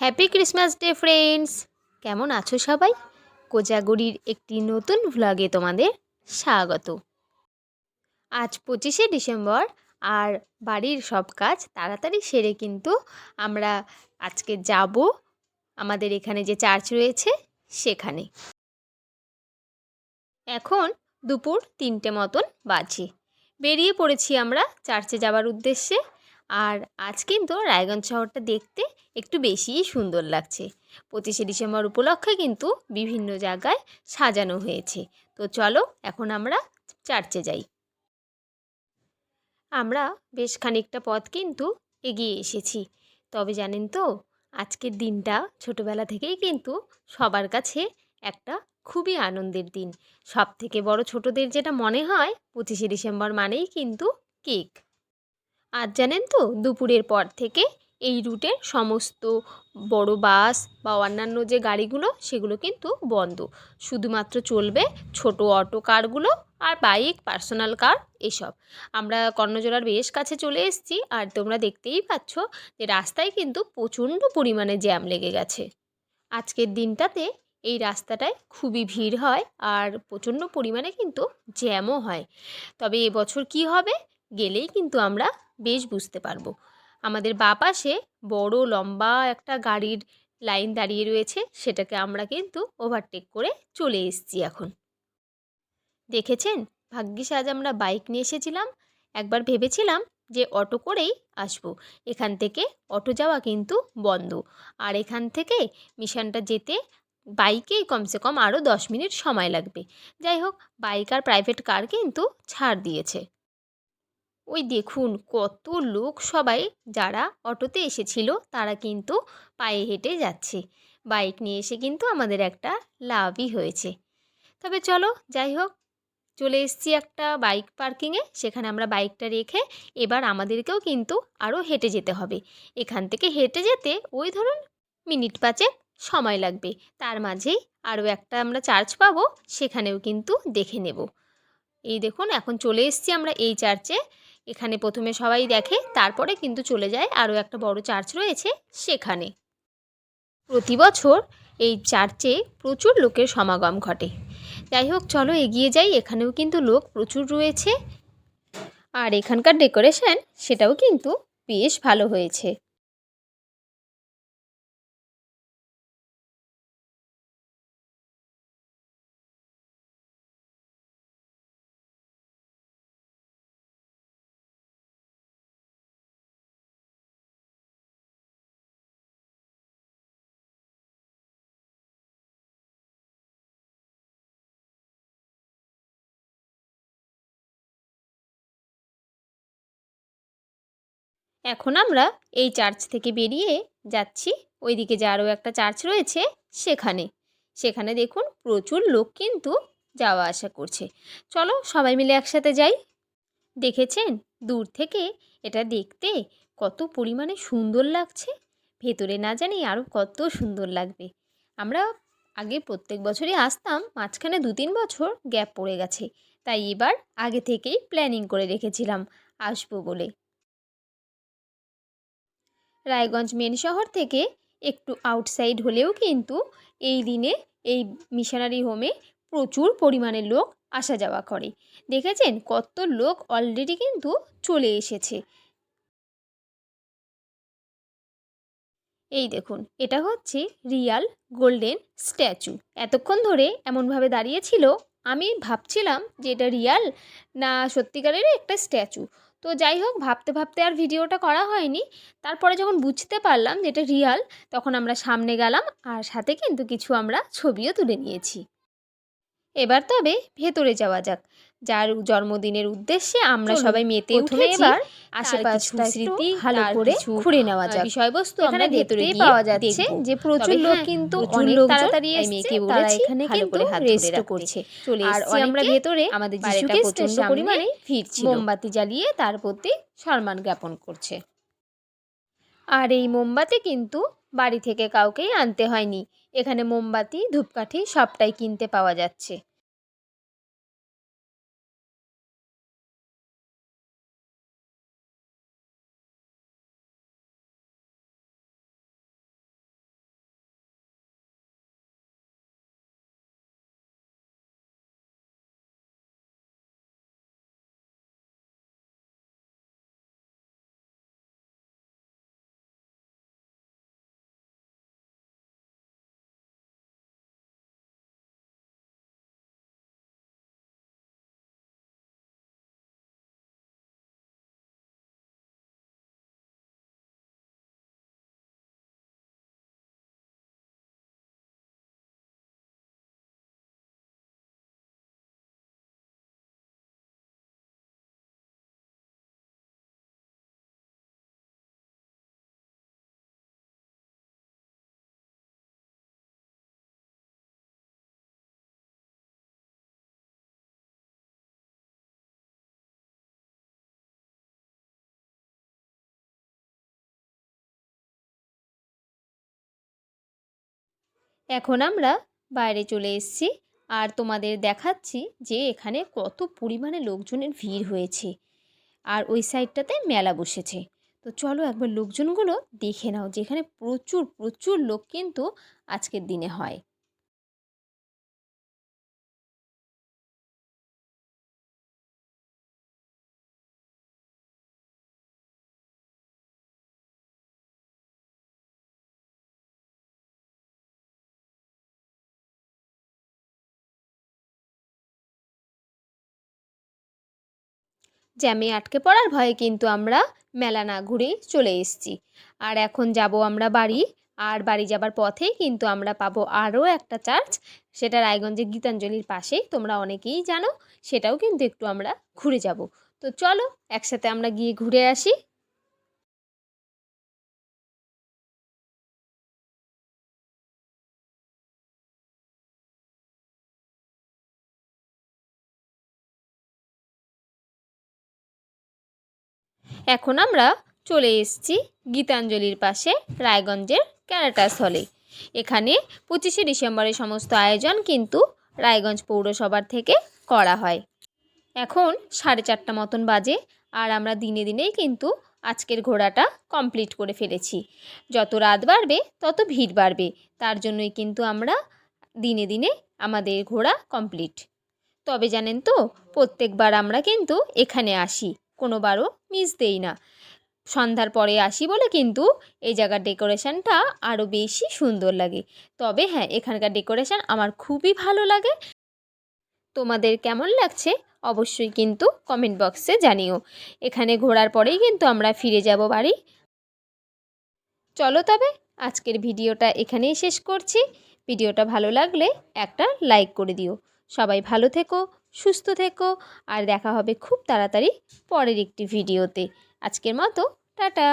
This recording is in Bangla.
হ্যাপি ক্রিসমাস ডে ফ্রেন্ডস কেমন আছো সবাই? কোজাগরির একটি নতুন ভ্লগে তোমাদের স্বাগত। আজ পঁচিশে ডিসেম্বর আর বাড়ির সব কাজ তাড়াতাড়ি সেরে কিন্তু আমরা আজকে যাব আমাদের এখানে যে চার্চ রয়েছে সেখানে। এখন দুপুর তিনটে মতন বাজে। বেরিয়ে পড়েছি আমরা চার্চে যাওয়ার উদ্দেশ্যে। আর আজ কিন্তু রায়গঞ্জ শহরটা দেখতে একটু বেশিই সুন্দর লাগছে। পঁচিশে ডিসেম্বর উপলক্ষে কিন্তু বিভিন্ন জায়গায় সাজানো হয়েছে। তো চলো এখন আমরা চার্চে যাই। আমরা বেশ খানিকটা পথ কিন্তু এগিয়ে এসেছি। তবে জানেন তো, আজকের দিনটা ছোটোবেলা থেকেই কিন্তু সবার কাছে একটা খুবই আনন্দের দিন। সব থেকে বড় ছোটদের যেটা মনে হয়, পঁচিশে ডিসেম্বর মানেই কিন্তু কেক। আর জানেন তো, দুপুরের পর থেকে এই রুটের সমস্ত বড় বাস বা অন্যান্য যে গাড়িগুলো, সেগুলো কিন্তু বন্ধ। শুধুমাত্র চলবে ছোট অটো কারগুলো আর বাইক, পার্সোনাল কার এসব। আমরা কর্ণজোড়ার বেশ কাছে চলে এসেছি আর তোমরা দেখতেই পাচ্ছ যে রাস্তায় কিন্তু প্রচণ্ড পরিমাণে জ্যাম লেগে গেছে। আজকের দিনটাতে এই রাস্তাটায় খুবই ভিড় হয় আর প্রচণ্ড পরিমাণে কিন্তু জ্যামও হয়। তবে এবছর কি হবে, গেলেই কিন্তু আমরা বেশ বুঝতে পারব। আমাদের বা পাশে বড় লম্বা একটা গাড়ির লাইন দাঁড়িয়ে রয়েছে, সেটাকে আমরা কিন্তু ওভারটেক করে চলে এসেছি এখন। দেখেছেন? ভাগ্যিস আজ আমরা বাইক নিয়ে এসেছিলাম। একবার ভেবেছিলাম যে অটো করেই আসব। এখান থেকে অটো যাওয়া কিন্তু বন্ধ। আর এখান থেকে মিশনটা যেতে বাইকেই কমসে কম আরও দশ মিনিট সময় লাগবে। যাই হোক বাইক আর প্রাইভেট কার কিন্তু ছাড় দিয়েছে। ওই দেখুন কত লোক সবাই, যারা অটোতে এসেছিল তারা কিন্তু পায়ে হেঁটে যাচ্ছে। বাইক নিয়ে এসে কিন্তু আমাদের একটা লাভই হয়েছে। তবে চলো যাই হোক, চলে এসেছি একটা বাইক পার্কিংয়ে। সেখানে আমরা বাইকটা রেখে এবার আমাদেরকেও কিন্তু আরও হেঁটে যেতে হবে। এখান থেকে হেঁটে যেতে ওই ধরুন মিনিট পাঁচেক সময় লাগবে। তার মাঝেই আরও একটা আমরা চার্চ পাবো, সেখানেও কিন্তু দেখে নেব। এই দেখুন, এখন চলে এসেছি আমরা এই চার্চে। এখানে প্রথমে সবাই দেখে, তারপরে কিন্তু চলে যায়। আরও একটা বড় চার্চ রয়েছে সেখানে। প্রতি বছর এই চার্চে প্রচুর লোকের সমাগম ঘটে। যাই হোক, চলো এগিয়ে যাই। এখানেও কিন্তু লোক প্রচুর রয়েছে। আর এখানকার ডেকোরেশন, সেটাও কিন্তু বেশ ভালো হয়েছে। এখন আমরা এই চার্চ থেকে বেরিয়ে যাচ্ছি। ওইদিকে যে আরও একটা চার্চ রয়েছে, সেখানে। সেখানে দেখুন প্রচুর লোক কিন্তু যাওয়া আসা করছে। চলো সবাই মিলে একসাথে যাই। দেখেছেন? দূর থেকে এটা দেখতে কত পরিমাণে সুন্দর লাগছে। ভেতরে না জানি আরও কত সুন্দর লাগবে। আমরা আগে প্রত্যেক বছরই আসতাম, মাঝখানে দু তিন বছর গ্যাপ পড়ে গেছে। তাই এবার আগে থেকেই প্ল্যানিং করে রেখেছিলাম, আসব বলে। রায়গঞ্জ মেন শহর থেকে একটু আউটসাইড হলেও কিন্তু এই দিনে এই মিশনারি হোমে প্রচুর পরিমাণে লোক আসা যাওয়া করে। দেখেছেন? কত লোক অলরেডি কিন্তু চলে এসেছে। এই দেখুন, এটা হচ্ছে রিয়াল গোল্ডেন স্ট্যাচু এতক্ষণ ধরে এমনভাবে দাঁড়িয়েছিল আমি ভাবছিলাম যে এটা রিয়াল না সত্যিকারেরই একটা স্ট্যাচু তো যাই হোক, ভাবতে ভাবতে আর ভিডিওটা করা হয়নি। তারপরে যখন বুঝতে পারলাম যে এটা রিয়াল, তখন আমরা সামনে গেলাম আর সাথে কিন্তু কিছু আমরা ছবিও তুলে নিয়েছি। এবার তবে ভেতরে যাওয়া যাক। যার জন্মদিনের উদ্দেশ্যে আমরা সবাই মেতে উঠে এবার আশেপাশটা স্মৃতি ভালো করে ঘুরে নেওয়া যাক। বিষয়বস্তু এখানে ভেতরে পাওয়া যাচ্ছে যে প্রচুর লোক কিন্তু অনেক তাড়াতাড়ি মেয়েকে বলেছি এখানে কিন্তু রেস্ট করছে। চলে এসেছি আমরা ভেতরে আমাদের যিশুকে প্রচণ্ড পরিমাণে ছিল মোমবাতি জ্বালিয়ে তার প্রতি সম্মান জ্ঞাপন করছে। আর এই মোমবাতি কিন্তু বাড়ি থেকে কাউকেই আনতে হয়নি। এখানে মোমবাতি ধূপকাঠি সবটাই কিনতে পাওয়া যাচ্ছে। এখন আমরা বাইরে চলে এসেছি আর তোমাদের দেখাচ্ছি যে এখানে কত পরিমাণে লোকজনের ভিড় হয়েছে। আর ওই সাইডটাতে মেলা বসেছে। তো চলো একবার লোকজনগুলো দেখে নাও, যেখানে প্রচুর প্রচুর লোক কিন্তু আজকের দিনে হয়। জ্যামে আটকে পড়ার ভয়ে কিন্তু আমরা মেলা না ঘুরে চলে এসেছি। আর এখন যাব আমরা বাড়ি, আর বাড়ি যাবার পথেই কিন্তু আমরা পাবো আরও একটা চার্চ। সেটা রায়গঞ্জের গীতাঞ্জলির পাশেই তোমরা অনেকেই জানো, সেটাও কিন্তু একটু আমরা ঘুরে যাব। তো চলো, একসাথে আমরা গিয়ে ঘুরে আসি। এখন আমরা চলে এসেছি গীতাঞ্জলির পাশে রায়গঞ্জের ক্যারাটাস হলে। এখানে পঁচিশে ডিসেম্বরের সমস্ত আয়োজন কিন্তু রায়গঞ্জ পৌরসভার থেকে করা হয়। এখন সাড়ে চারটা মতন বাজে আর আমরা দিনে দিনেই কিন্তু আজকের ঘোড়াটা কমপ্লিট করে ফেলেছি। যত রাত বাড়বে, তত ভিড় বাড়বে। তার জন্যই কিন্তু আমরা দিনে দিনে আমাদের ঘোড়া কমপ্লিট। তবে জানেন তো, প্রত্যেকবার আমরা কিন্তু এখানে আসি। কোনোবারও মিস দেই না। সন্ধ্যার পরে আসি বলে কিন্তু এই জায়গার ডেকোরেশনটা আরও বেশি সুন্দর লাগে। তবে হ্যাঁ এখানকার ডেকোরেশন আমার খুবই ভালো লাগে। তোমাদের কেমন লাগছে অবশ্যই কিন্তু কমেন্ট বক্সে জানিও। এখানে ঘোরার পরেই কিন্তু আমরা ফিরে যাব বাড়ি। চলো তবে, আজকের ভিডিওটা এখানেই শেষ করছি। ভিডিওটা ভালো লাগলে একটা লাইক করে দিও। সবাই ভালো থেকো সুস্থ থেকো আর দেখা হবে খুব তাড়াতাড়ি পরের একটি ভিডিওতে। আজকের মতো টাটা।